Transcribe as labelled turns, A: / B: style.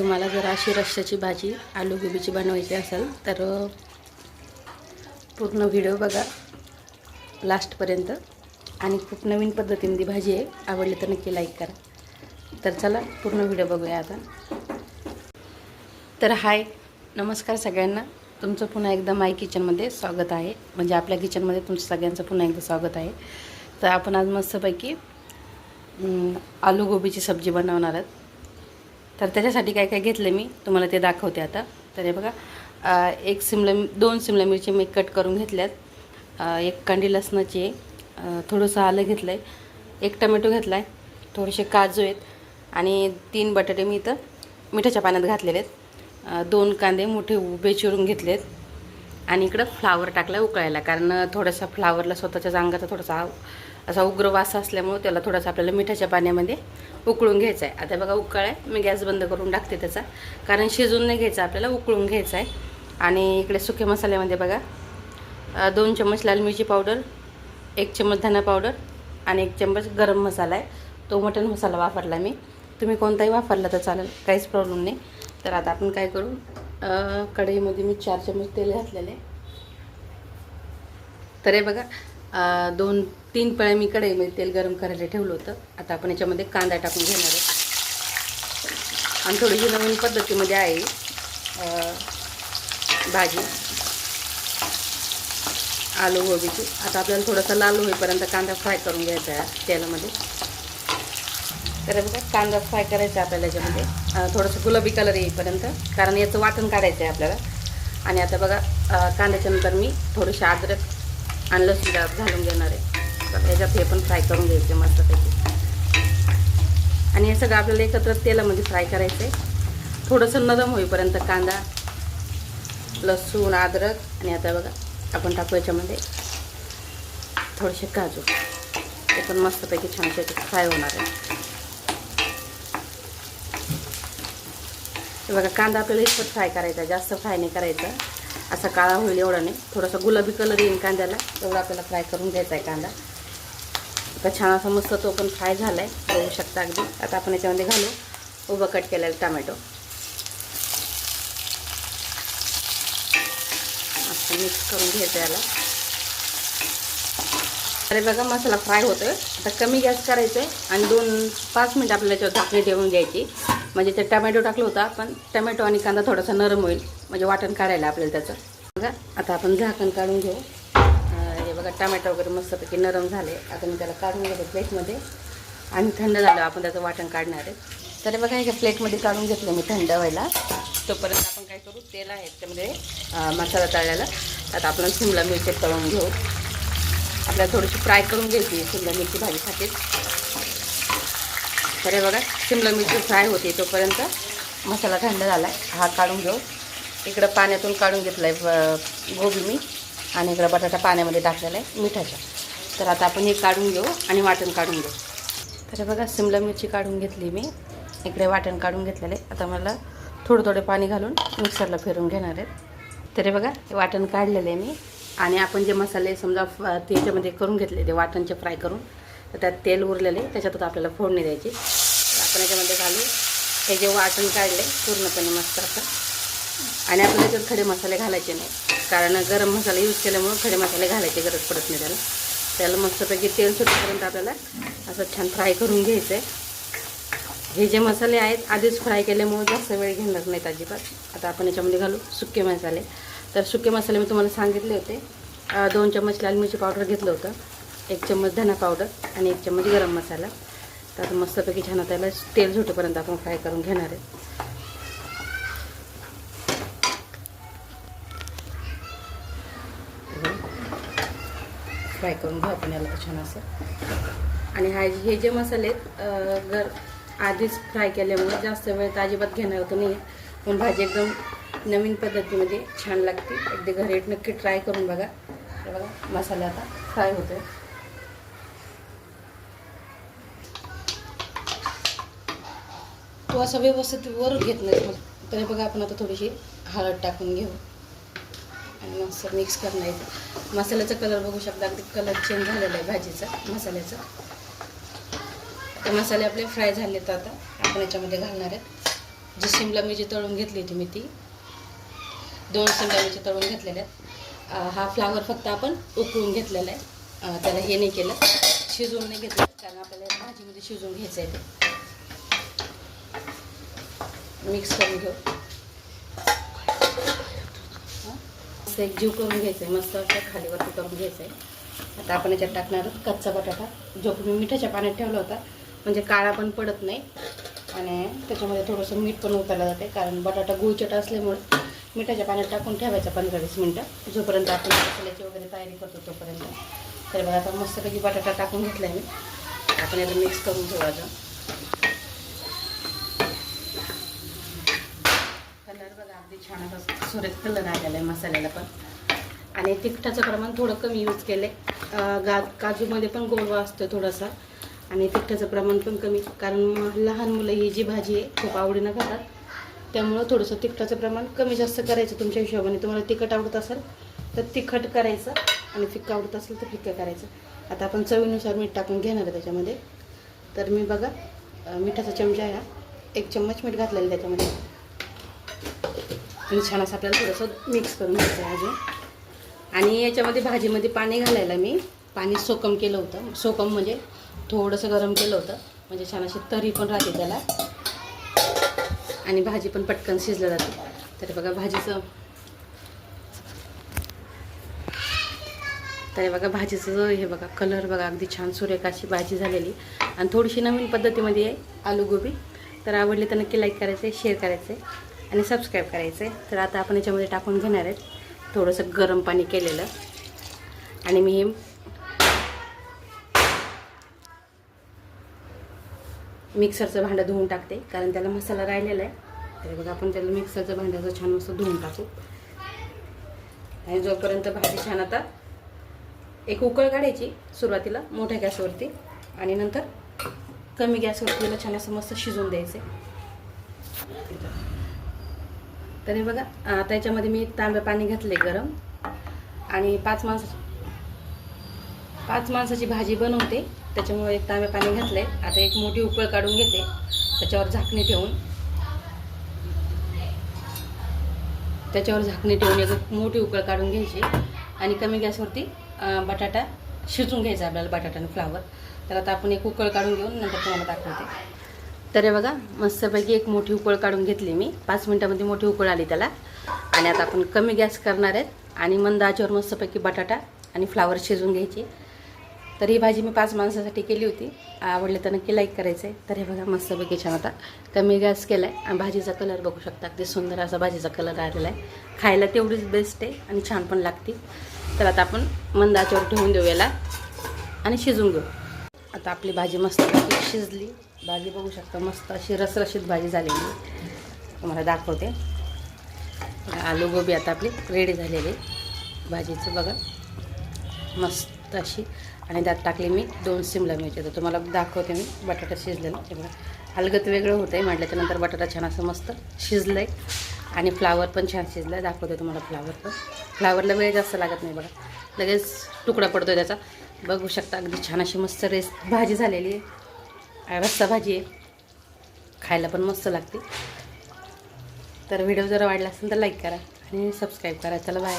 A: तुम्हाला जर अशी रश्श्याची भाजी आलू गोबीची बनवायची असेल तर पूर्ण व्हिडिओ बघा. लास्टपर्यंत आणि खूप नवीन पद्धतीने ती भाजी आहे. आवडली तर नक्की लाईक करा. तर चला पूर्ण व्हिडिओ बघूया आता. तर हाय नमस्कार सगळ्यांना. तुमचं पुन्हा एकदा माय किचनमध्ये स्वागत आहे. म्हणजे आपल्या किचनमध्ये तुमचं सगळ्यांचं पुन्हा एकदा स्वागत आहे. तर आपण आज मस्तपैकी आलू गोबीची सब्जी बनवणार आहोत. तर त्याच्यासाठी काय काय घेतलं मी तुम्हाला ते दाखवते आता. तर हे बघा एक सिमला दोन सिमला मिरची मी कट करून घेतल्यात. एक कांडी लसणाची आहे थोडंसं आलं घेतलं आहे एक टमॅटो घेतला आहे थोडेसे काजू आहेत. आणि तीन बटाटे मी इथं मिठाच्या पाण्यात घातलेले आहेत. दोन कांदे मोठे उभे चिरून घेतलेत. आणि इकडं फ्लावर टाकला उकळायला. कारण थोडासा फ्लावरला स्वतःच्याच अंगाचा थोडासा असा उग्र वास असल्यामुळं त्याला थोडासा आपल्याला मिठाच्या पाण्यामध्ये उकळून घ्यायचं आहे आता बघा उकळ आहे मी गॅस बंद करून टाकते त्याचा. कारण शिजून नाही घ्यायचं आपल्याला उकळून घ्यायचं आहे आणि इकडे सुके मसाल्यामध्ये बघा दोन चम्मच लाल मिरची पावडर एक चम्मच धना पावडर आणि एक चम्मच गरम मसाला आहे. तो मटण मसाला वापरला मी. तुम्ही कोणताही वापरला तर चालेल काहीच प्रॉब्लेम नाही. तर आता आपण काय करू? कढईमध्ये मी चार चम्मच तेल घातलेले आहे. तर हे बघा दोन तीन पळ्या मी कढईमध्ये तेल गरम करायला ठेवलं होतं. आता आपण याच्यामध्ये कांदा टाकून घेणार आहे. आणि थोडीशी नवीन पद्धतीमध्ये आहे भाजी. आलू गोबीची. आता आपल्याला थोडासा लाल होईपर्यंत कांदा फ्राय करून घ्यायचा आहे तेलामध्ये. तर बघा कांदा फ्राय करायचा आहे आपल्याला याच्यामध्ये. थोडंसं गुलाबी कलर येईपर्यंत कारण याचं वाटण काढायचं आहे आपल्याला. आणि आता बघा कांद्याच्यानंतर मी थोडीशी अद्रक आणि लसूण घालून घेणार आहे. त्याच्यात हे पण फ्राय करून घ्यायचे मस्तपैकी. आणि हे सगळं आपल्याला एकत्र तेलामध्ये फ्राय करायचं आहे थोडंसं नरम होईपर्यंत कांदा लसूण अद्रक आणि आता बघा आपण टाकू याच्यामध्ये थोडेसे काजू. ते पण मस्तपैकी छान फ्राय होणार आहे. बघा कांदा आपल्याला इतकं फ्राय करायचा जास्त फ्राय नाही करायचा. असा काळा होईल एवढा नाही. थोडासा गुलाबी कलर येईल कांद्याला. एवढा आपल्याला फ्राय करून घ्यायचा आहे कांदा. आता छान असा मस्त तो पण फ्राय झाला आहे बघू शकता अगदी. आता आपण याच्यामध्ये घालू. उभं कट केलेला टमॅटो. असं मिक्स करून घ्यायचं याला. अरे बघा मसाला फ्राय होतोय. आता कमी गॅस करायचं आहे आणि दोन पाच मिनटं आपल्याला याच्यावर झाकणी ठेवून द्यायची म्हणजे ते टमॅटो टाकलं होता पण टमॅटो आणि कांदा थोडासा नरम होईल. म्हणजे वाटण काढायला आपल्याला त्याचं. बघा आता आपण झाकण काढून घेऊ. हे बघा टमॅटो वगैरे मस्तपैकी नरम झाले. आता मी त्याला काढून घेतो प्लेटमध्ये. आणि थंड झालं आपण त्याचं वाटण काढणार आहे. तर बघा एका प्लेटमध्ये काढून घेतलं मी थंड व्हायला. तोपर्यंत आपण काय करू तेल आहे त्यामध्ये मसाला तळल्याला आता आपण शिमला मिरची तळून घेऊ. आपल्याला थोडीशी फ्राय करून घ्यायची शिमला मिरची भाजीसाठीच तर बघा शिमला मिरची फ्राय होते तोपर्यंत मसाला थंड झाला आहे हा काढून घेऊ. इकडं पाण्यातून काढून घेतला आहे गोबी मी. आणि इकडं बटाटा पाण्यामध्ये टाकलेला आहे मिठाच्या. तर आता आपण हे काढून घेऊ आणि वाटण काढून घेऊ. तर बघा शिमला मिरची काढून घेतली मी. इकडे वाटण काढून घेतलेले. आता मला थोडं थोडं पाणी घालून मिक्सरला फिरून घेणार आहेत. तरी बघा हे वाटण काढलेलं आहे मी. आणि आपण जे मसाले समजा त्याच्यामध्ये करून घेतले ते वाटणचे फ्राय करून. तर त्यात तेल उरलेले त्याच्यातच आपल्याला फोडणी द्यायची. आपण याच्यामध्ये घालू हे जे वाटण काढले पूर्णपणे मस्त असं. आणि आपण त्याच्यात खडे मसाले घालायचे नाही कारण गरम मसाला यूज केल्यामुळं खडे मसाले घालायची गरज पडत नाही त्याला. त्याला मस्तपैकी तेल सुटेपर्यंत आपल्याला असं छान फ्राय करून घ्यायचं आहे हे जे मसाले आहेत आधीच फ्राय केल्यामुळे जास्त वेळ घेणार नाहीत अजिबात. आता आपण याच्यामध्ये घालू सुके मसाले. तर सुके मसाले मी तुम्हाला सांगितले होते. दोन चम्मच लाल मिरची पावडर घेतलं होतं. एक चम्मच धना पावडर आणि एक चम्मच गरम मसाला. तर आता मस्तपैकी छान त्याला तेल झुटेपर्यंत आपण फ्राय करून घेणार आहे. फ्राय करून घेऊ आपण याला छान असं. आणि हा हे जे मसाले आहेत, जर आधीच फ्राय केल्यामुळे जास्त वेळ तर अजिबात घेणार होतं नाही पण भाजी एकदम नवीन पद्धतीमध्ये छान लागते. एकदा घरी नक्की ट्राय करून बघा. बघा मसाला आता फ्राय होतो आहे तो असं व्यवस्थित वर घेत नाही मग. तरी बघा आपण आता थोडीशी हळद टाकून घेऊ. आणि मस्त मिक्स करणार आहे. मसाल्याचा कलर बघू शकता. अगदी कलर चेंज झालेला आहे भाजीचा मसाल्याचा. तर मसाले आपले फ्राय झाले तर आता आपण याच्यामध्ये घालणार आहेत जी शिमला मिरची तळून घेतली होती मी ती दोन शिमला मिरची तळून घेतलेल्या आहेत. हा फ्लावर फक्त आपण उकळून घेतलेला आहे. त्याला हे नाही केलं शिजवून नाही घेतलं कारण आपल्याला भाजीमध्ये शिजवून घ्यायचं आहे ते. मिक्स करून घेऊ. असं एक जीव करून घ्यायचं आहे मस्त असं खालीवरती करून घ्यायचं आहे आता आपण याच्यात टाकणार आहोत कच्चा बटाटा. जो मी मिठाच्या पाण्यात ठेवला होता म्हणजे काळा पण पडत नाही. आणि त्याच्यामध्ये थोडंसं मीठ पण उतरलं जाते कारण बटाटा गुळचट असल्यामुळे मिठाच्या पाण्यात टाकून ठेवायचं पंधरा वीस मिनटं. जोपर्यंत आपण मसाल्याची वगैरे तयारी करतो तोपर्यंत. तर बघा आता मस्तपैकी बटाटा टाकून घेतला आहे मी आपण याला मिक्स करून घेऊ अजून कलर बघा अगदी छान असा सुरेख कलर आलेला आहे मसाल्याला पण. आणि तिखटाचं प्रमाण थोडं कमी यूज केलं आहे गा काजूमध्ये पण गोडवा असतो थोडासा. आणि तिखटाचं प्रमाण पण कमी कारण लहान मुलं ही जी भाजी आहे खूप आवडीनं खातात. त्यामुळं थोडंसं तिखटाचं प्रमाण कमी जास्त करायचं तुमच्या हिशोबाने. तुम्हाला तिखट आवडत असेल तर तिखट करायचं आणि फिक्का आवडत असेल तर फिक्का करायचं. आता आपण चवीनुसार मीठ टाकून घेणार आहे त्याच्यामध्ये. तर मी बघा मिठाचा चमचा आहे हा. एक चम्मच मीठ घातलेलं आहे त्याच्यामध्ये. आणि छान असं आपल्याला थोडंसं मिक्स करून घ्यायचं आहे अजून. आणि याच्यामध्ये भाजीमध्ये पाणी घालायला मी पाणी सोकम केलं होतं. सोकम म्हणजे थोडंसं गरम केलं होतं. म्हणजे छान अशी तरी पण राहते त्याला. आणि भाजी पण पटकन शिजलं जाते. तर बघा भाजीचं तर बघा भाजीचं हे बघा कलर बघा अगदी छान सूर्यकाशी भाजी झालेली. आणि थोडीशी नवीन पद्धतीमध्ये आहे आलू गोबी तर आवडली तर नक्की लाईक करायचं आहे शेअर करायचं. आहे आणि सबस्क्राईब करायचं आहे तर आता आपण याच्यामध्ये टाकून घेणार आहेत. थोडंसं गरम पाणी केलेलं. आणि मी हे मिक्सरचं भांडं धुवून टाकते. कारण त्याला मसाला राहिलेला आहे. तर बघा आपण त्याला मिक्सरचं भांड्याचं छान मस्त धुवून टाकू. आणि जोपर्यंत भाजी छान आता एक उकळ काढायची सुरुवातीला मोठ्या गॅसवरती आणि नंतर कमी गॅसवरती छान असं मस्त शिजवून द्यायचं तर हे बघा त्याच्यामध्ये मी तांबे पाणी घातले गरम. आणि पाच माणस पाच माणसाची भाजी बनवते. त्याच्यामुळे एक तांबे पाणी घातले आता एक मोठी उकळ काढून घेते. त्याच्यावर झाकणी ठेवून. त्याच्यावर झाकणी ठेवून एक मोठी उकळ काढून घ्यायची. आणि कमी गॅसवरती बटाटा शिजून घ्यायचा आपल्याला बटाटा आणि फ्लावर तर आता आपण एक उकळ काढून घेऊन नंतर तुम्हाला दाखवते. तर हे बघा मस्तपैकी एक मोठी उकळ काढून घेतली मी. पाच मिनटामध्ये मोठी उकळ आली त्याला. आणि आता आपण कमी गॅस करणार आहेत. आणि मंद आचेवर मस्तपैकी बटाटा आणि फ्लावर शिजवून घ्यायची. तर ही भाजी मी पाच माणसासाठी केली होती. आवडले तर नक्की लाईक करायचं. आहे तर हे बघा मस्तपैकी छान आता कमी गॅस केला आहे आणि भाजीचा कलर बघू शकता. अगदी सुंदर असा भाजीचा कलर आलेला आहे. खायला तेवढीच बेस्ट आहे आणि छान पण लागते. तर आता आपण मंद आचेवर ठेवून देऊ याला. आणि शिजवून घेऊ. आता आपली भाजी मस्त शिजली. भाजी बघू शकता मस्त अशी रसरशीत भाजी झालेली. आहे. तुम्हाला दाखवते. आलू गोबी आता आपली रेडी झालेली. आहे. भाजीचं बघा. मस्त अशी. आणि त्यात टाकली मी दोन सिमला मिरची. तर तुम्हाला दाखवते मी. बटाटा शिजलेला. हे बघा. अलगत वेगळं होतं आहे म्हटल्याच्यानंतर बटाटा छान असं मस्त शिजलं आहे आणि फ्लावर पण छान शिजलं आहे दाखवते तुम्हाला फ्लावर पण. फ्लावरला वेळ जास्त लागत नाही बघा. लगेच तुकडा पडतो त्याचा. बघू शकता अगदी छान अशी मस्त रेस भाजी झालेली आहे. रस्सा भाजी आहे. खायला पण मस्त लागते. तर व्हिडिओ जर वाढला असेल तर लाईक करा आणि सबस्क्राईब करा. चला बाय